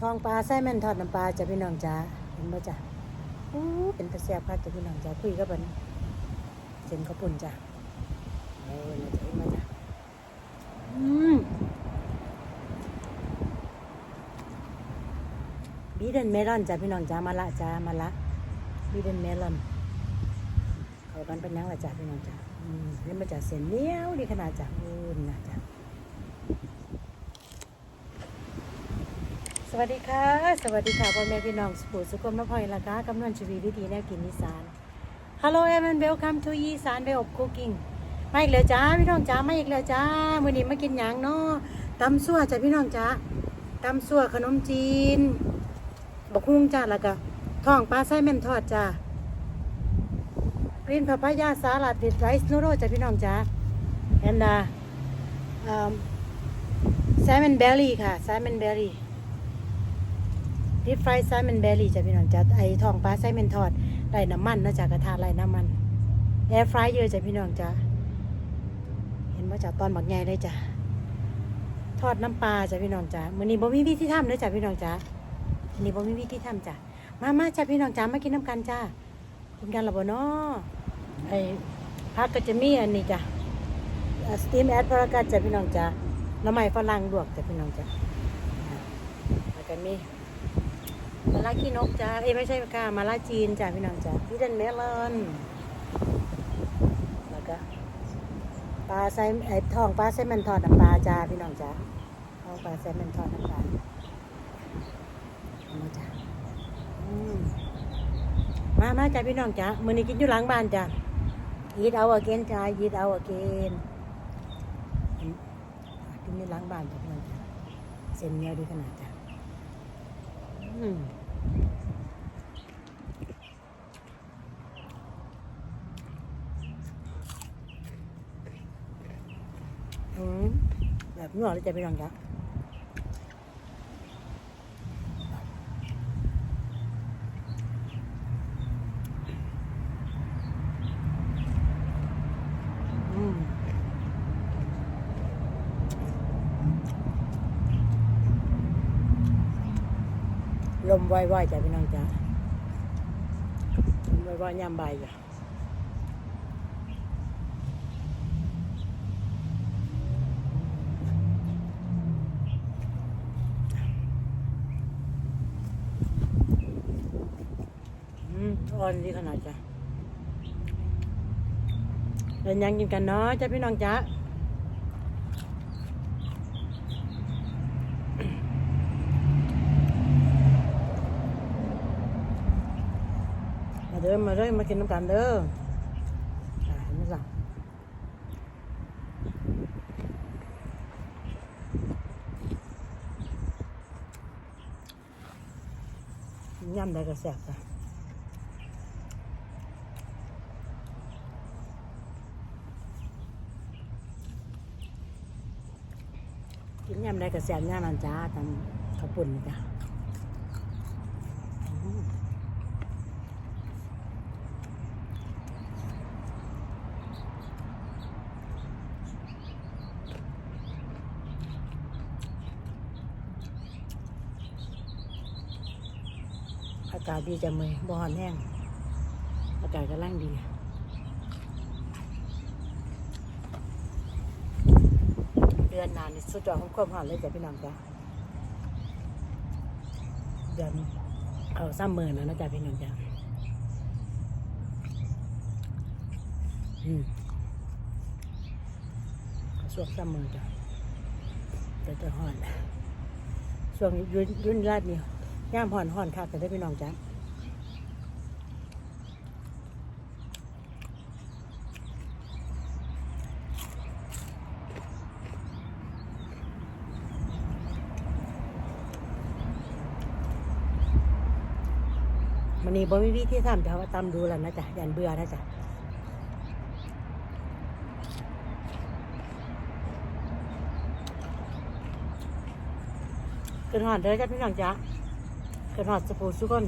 ทองปลาไส้แม่นทอดน้ำปลาจ้ะพี่น้องจ้าเห็นบ่จ้ะอู้เป็นตะแซ่บคักจ้ะพี่น้องจ้าคุยกับเพิ่นเส้นข้าวปุ่นจ้ะเออเนี่ยจ้ะเห็นบ่จ้ะอืมบีเดนเมลอนจ้ะพี่น้องจ้ามาละจ้ามาละบีเดนเมลอนเขากันเป็นยังละจ้ะพี่น้องจ้าอืมเห็นบ่จ้ะเส้นเหนียวดีขนาดจ้ะอู้นะจ้ะ สวัสดีค่ะ สวัสดีค่ะพ่อแม่พี่น้องสปูสุกมนพอยละกากำนันชีวีวิธีแนวกินอีสาน Hello everyone welcome to อีสาน way of cooking มาอีกแล้วจ้าพี่น้องจ้ามาอีกแล้วจ้ามื้อนี้มากินหยังเนาะตำซั่วจ้ะพี่น้องจ้าตำซั่วขนมจีนบักฮุ้งจ้าแล้วก็ท้องปลาไส้แม่นทอดจ้ากรีนพาพายาสาลัด with rice noodle จ้ะพี่น้องจ้า and uh, um, salmon belly ค่ะ salmon belly ดิฟฟรายไซมันเบลลี่จ้ะพี่น้องจ้ะไอทองปลาไซมันทอดได้น้ำมันนะจ้ะกระทะไรน้ำมันแอร์ฟรายเยอะจ้ะพี่น้องจ้ะเห็นว่าจ้ะตอนบักใหญ่เลยจ้ะทอดน้ำปลาจ้ะพี่น้องจ้ะมื้อนี้บ่มีวิธีทำเลยจ้ะพี่น้องจ้ะอันนี้บ่มีวิธีทำจ้ะมามาจ้ะพี่น้องจ้ะมากินน้ำกันจ้ะกินกันละบ่เนาะไอผักก็จะมีอันนี้จ้ะสตีมแอดพารากัสจ้ะพี่น้องจ้ะน้ำไม้ฝรั่งลวกจ้ะพี่น้องจ้ะอ่าแล้วก็มี มาลาขี้นกจ้าเอ้ยไม่ใช่ค่ะมาลาจีนจ้าพี่น้องจ้าพี่เดนเมลอนแล้วก็ปลาไซไอทองปลาไซมันทอดน้ำปลาจ้าพี่น้องจ้าทองปลาไซมันทอดน้ำปลาเอามาจ้ามมามาจ้าพี่น้องจ้ามือนี้กินอยู่หลังบ้านจ้า eat out again จ้า eat out again กินอยู่หลังบ้านจ้าพี่น้องจ้าเส้นเนียวดีขนาดจ้า แบบนี้เราจะไปลองจ้ะอืม ลมว่อยๆจ้ะพี่น้องจ้ะลมว่อยๆยามบ่ายจ้ะอร่อนดีขนาดจ้ะเดินยังกินกันเนาะจ้ะพี่น้องจ้ะ เด้อมาเด้อมากินน้ำกันเด้ออ่าเห็นไหมล่ะย่ำได้ก็แซ่บจ้ะกินย่ำได้ก็แซ่บย่ำมันจ้าตำข้าวปุ่นจ้ะอืม อากาศดีจังเลยบอนแห้ง อากาศกำลังดีเดือนนานนี่สุดยอดของความร้อนเลยจ้ะพี่น้องจ้ะเดือนเอาซ้ำเมือนะนะจ๊ะพี่น้องจ้ะอืมก็ช่วงซ้ำเมือจ้ะแต่จะฮ้อนช่วงยุ่นยุ่นราดเนี่ยามห่อนห่อนค่ะแต่ได้พี่น้องจ้ะมันนี่บ่มีวิธีทำแต่ว่าตำดูแล้วนะจ๊ะยันเบื่อนะจ๊ะกินหอดเด้อจ้ะพี่น้องจ้ะ กระหนอดสปูทุกคน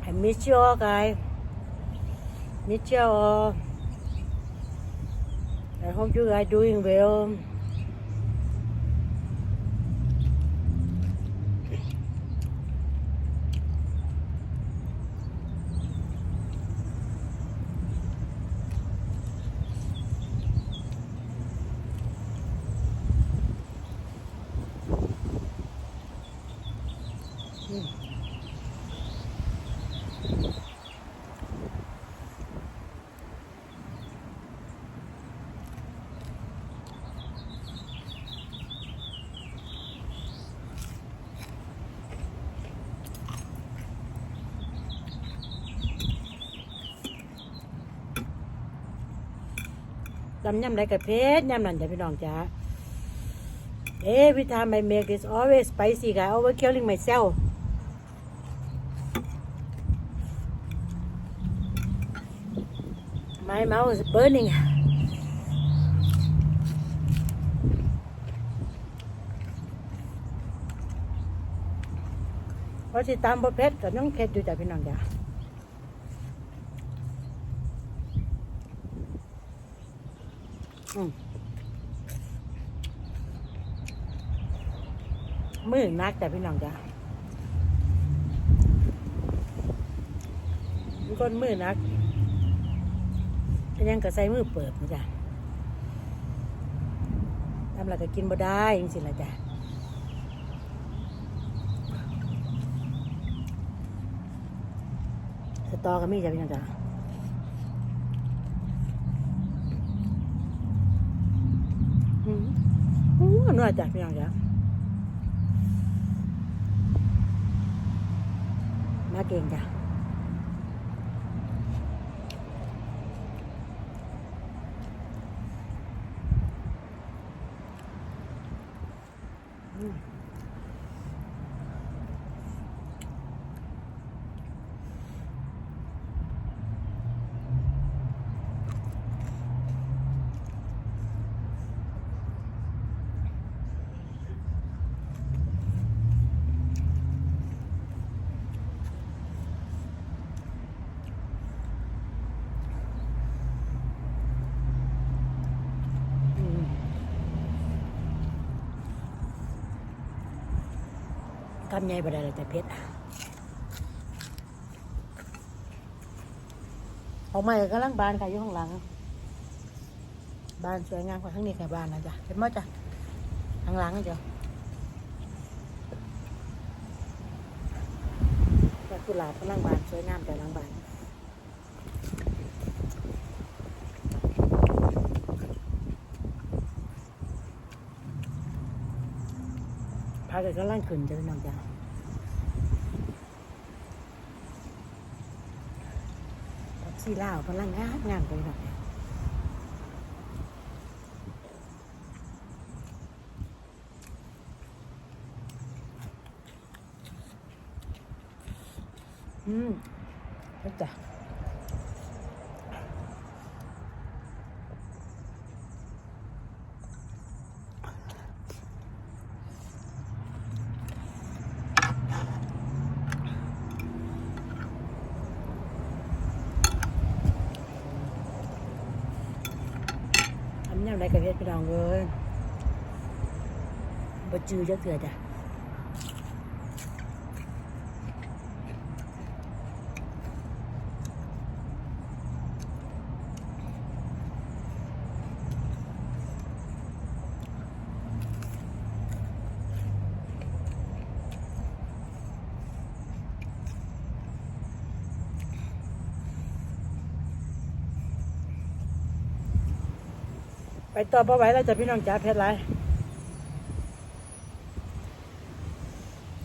ไอ้มิชอไกมิชอ I hope you guys doing well. จำย่ำไรกับเพชรย่ำนั่นจ้ะพี่น้องจ้าเอ๊พิ time I make ดออเ always spicy guy over killing ไมเซล์ไม้เมาส์ burning พที่ตามบทเพชรก็น้องเพชรอยู่จากพี่น้องจ้า มือนักแต่พี่น้องจ้ะมีคนมือนักยังก็ใส่มือเปิดนะจ้ะทำอะไรก็กินบ่ได้จริงๆละจ้ะสตอก็มีจ้ะพี่น้องจ้ะ อืมอู้ นวดจ้ะพี่น้องจ้ะมาเก่งจ้ะอืมอืม ทำไงบ่ได้เลยแต่เพชรออกมาก็กำลังบานค่ะอยู่ข้างหลัง บานสวยงามกว่าข้างนี้ค่ะบานนะจ๊ะเห็นมั้ยจ๊ะข้างหลังเจ้ะกุหลาบกำลังบานสวยงามแต่หลังบาน พากันกำลังขึ้นจะเป็นน้องจ้ะผักชีลาวกำลังงามงามไปหน่อยอืมแล้วจ้ะทำยังไงกับเฮ็ดพี่น้องเอ้ยบ่ จือจะเถื่อจ้ะไปต่อบ่ไหวแล้วจะพี่น้องจ้าเพชรไร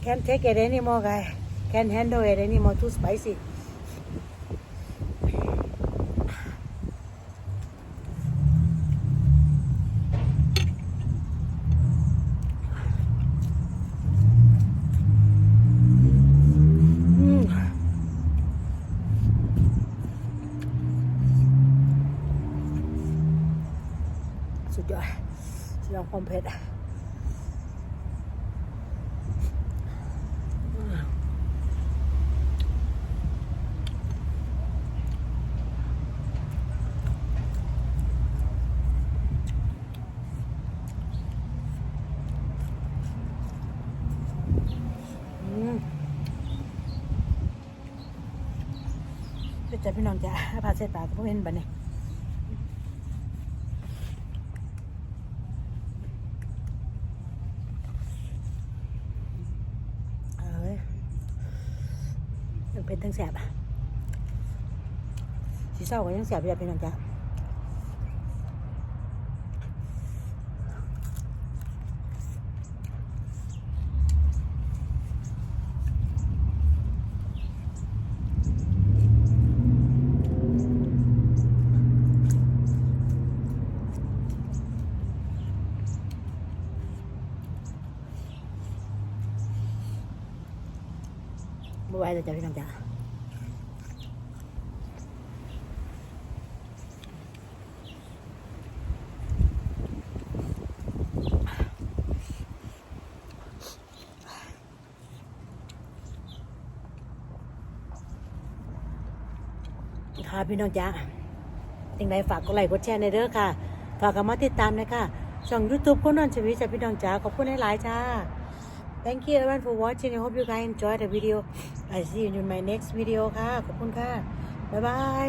Can't take it anymore guy Can't handle it anymore too spicy อืมสุดยอดสุดยอดความเผ็ด จะพี่น้องจะพาเสร็จปากก็เห็นบันนี้เอ้ยยังเป็นทั้งแสบอะสีเศร้าก็ยังแสบอยู่อะพี่น้องจ้า ไหวแล้วจ้ะพี่น้องจ้าค่ะพี่น้องจ้าสิ่งใดฝากกดไลค์กดแชร์ในเด้อค่ะ ฝากกมาติดตามนะคะช่อง YouTube คนนอนชีวิตจ้ะพี่น้องจ้าขอบคุณหลายๆจ้า Thank you everyone for watching. I hope you guys enjoy the video. I see you in my next video ค่ะ ขอบคุณค่ะ บ๊ายบาย